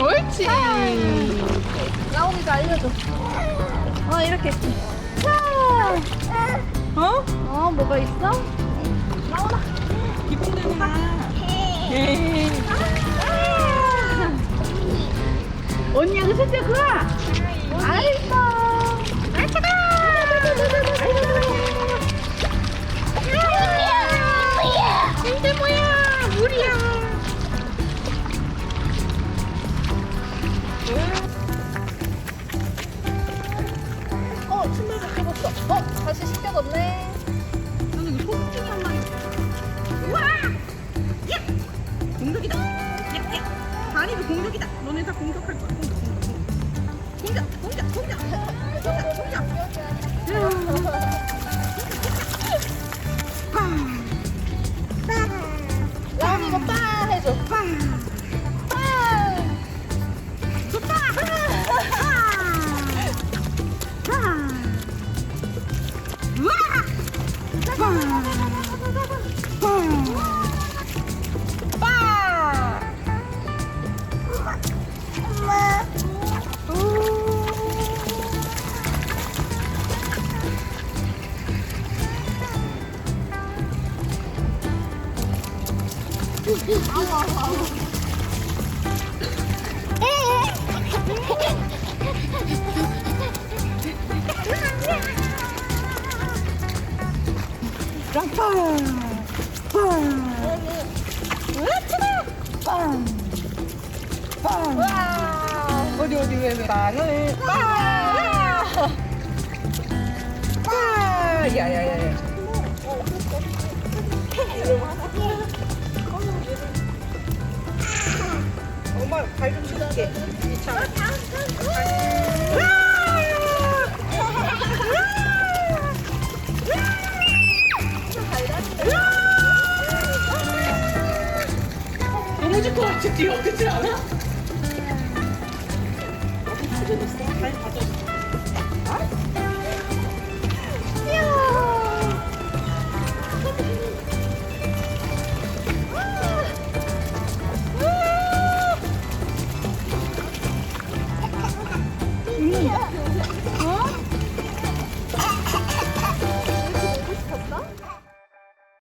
옳지. 나오기가 알려줘. 어 이렇게. 자. 어? 어 뭐가 있어? 나오나. 기분되구나. 예. 언니야 그 새끼야 그거. 벗겨봤어. 어, 다시 씻겨졌네. 나는 이거 소금쟁이 한 마리. 우와! 야! 공격이다. 야, 야. 다리도 공격이다. 너네 다 공격할 거야. 공격, 공격, 공격. 공격, 공격. 공격, 공격. 라온이 이거 빠 Hey! 어디, 어디, 왜, 왜. 빵을. 빠. 빠! 야, 야, 야, 야. 엄마 발좀 씻을게. 자. 넘어질 것 같지, 뛰어. 그렇지 않아? 발 가져줘.